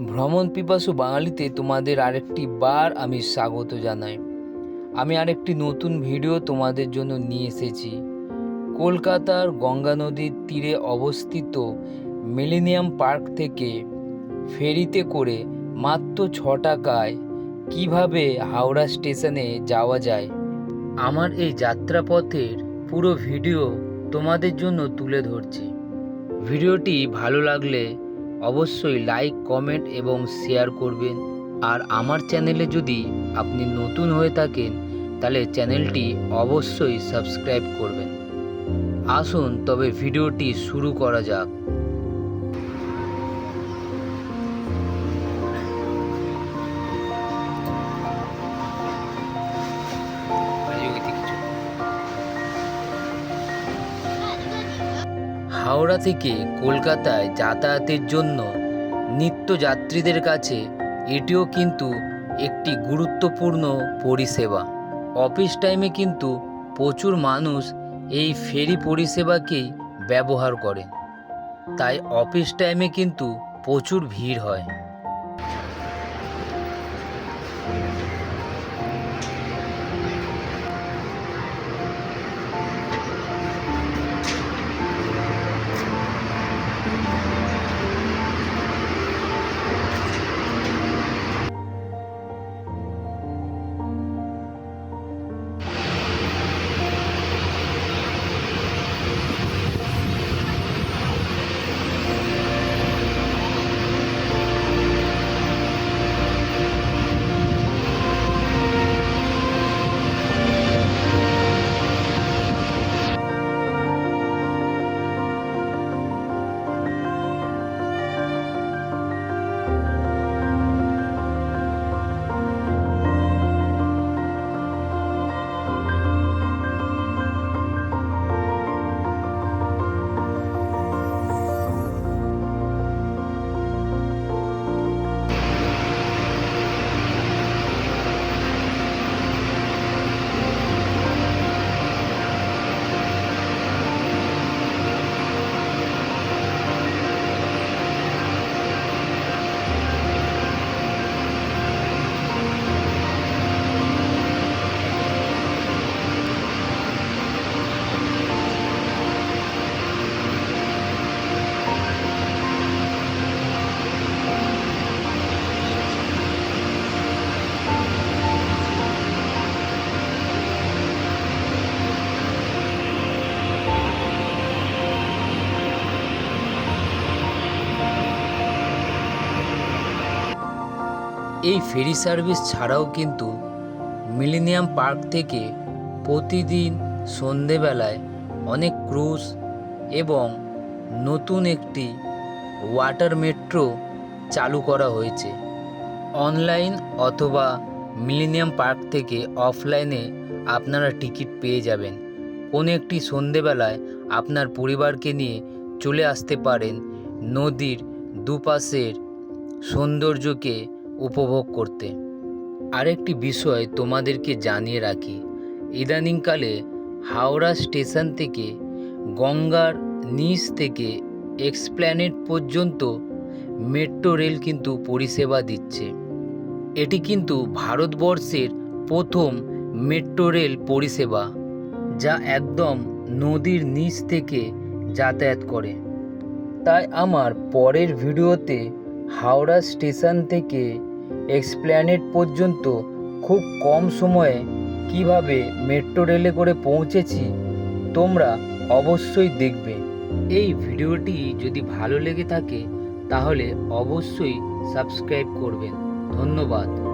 ভ্রমণ পিপাসু বাঙালিতে তোমাদের আরেকটি বার আমি স্বাগত জানাই। আমি আরেকটি নতুন ভিডিও তোমাদের জন্য নিয়ে এসেছি। কলকাতার গঙ্গা নদীর তীরে অবস্থিত মিলেনিয়াম পার্ক থেকে ফেরিতে করে মাত্র ছ টাকায় কীভাবে হাওড়া স্টেশনে যাওয়া যায়? আমার এই যাত্রাপথের পুরো ভিডিও তোমাদের জন্য তুলে ধরছি। ভিডিওটি ভালো লাগলে অবশ্যই লাইক কমেন্ট এবং শেয়ার করবেন। আর আমার চ্যানেলে যদি আপনি নতুন হয়ে থাকেন, তাহলে চ্যানেলটি অবশ্যই সাবস্ক্রাইব করবেন। আসুন, তবে ভিডিওটি শুরু করা যাক। হাওড়া থেকে কলকাতায় যাতায়াতের জন্য নিত্যযাত্রীদের কাছে এটিও কিন্তু একটি গুরুত্বপূর্ণ পরিষেবা। অফিস টাইমে কিন্তু প্রচুর মানুষ এই ফেরি পরিষেবাকেই ব্যবহার করে তাই অফিস টাইমে কিন্তু প্রচুর ভিড় হয়। এই ফেরি সার্ভিস ছাড়াও কিন্তু মিলেনিয়াম পার্ক থেকে প্রতিদিন সন্ধেবেলায় অনেক ক্রুজ এবং নতুন একটি ওয়াটার মেট্রো চালু করা হয়েছে। অনলাইন অথবা মিলেনিয়াম পার্ক থেকে অফলাইনে আপনারা টিকিট পেয়ে যাবেন। কোনো একটি সন্ধেবেলায় আপনার পরিবারকে নিয়ে চলে আসতে পারেন নদীর দুপাশের সৌন্দর্যকে উপভোগ করতে। আরেকটি বিষয় তোমাদেরকে জানিয়ে রাখি। ইদানিংকালে হাওড়া স্টেশন থেকে গঙ্গার নিচ থেকে এক্সপ্ল্যানেট পর্যন্ত মেট্রো রেল কিন্তু পরিষেবা দিচ্ছে। এটি কিন্তু ভারতবর্ষের প্রথম মেট্রো রেল পরিষেবা, যা একদম নদীর নিচ থেকে যাতায়াত করে। তাই আমার পরের ভিডিওতে হাওড়া স্টেশন থেকে এক্সপ্ল্যানেড পর্যন্ত খুব কম সময়ে কীভাবে মেট্রো রেলে করে পৌঁছেছি তোমরা অবশ্যই দেখবে। এই ভিডিওটি যদি ভালো লেগে থাকে, তাহলে অবশ্যই সাবস্ক্রাইব করবেন। ধন্যবাদ।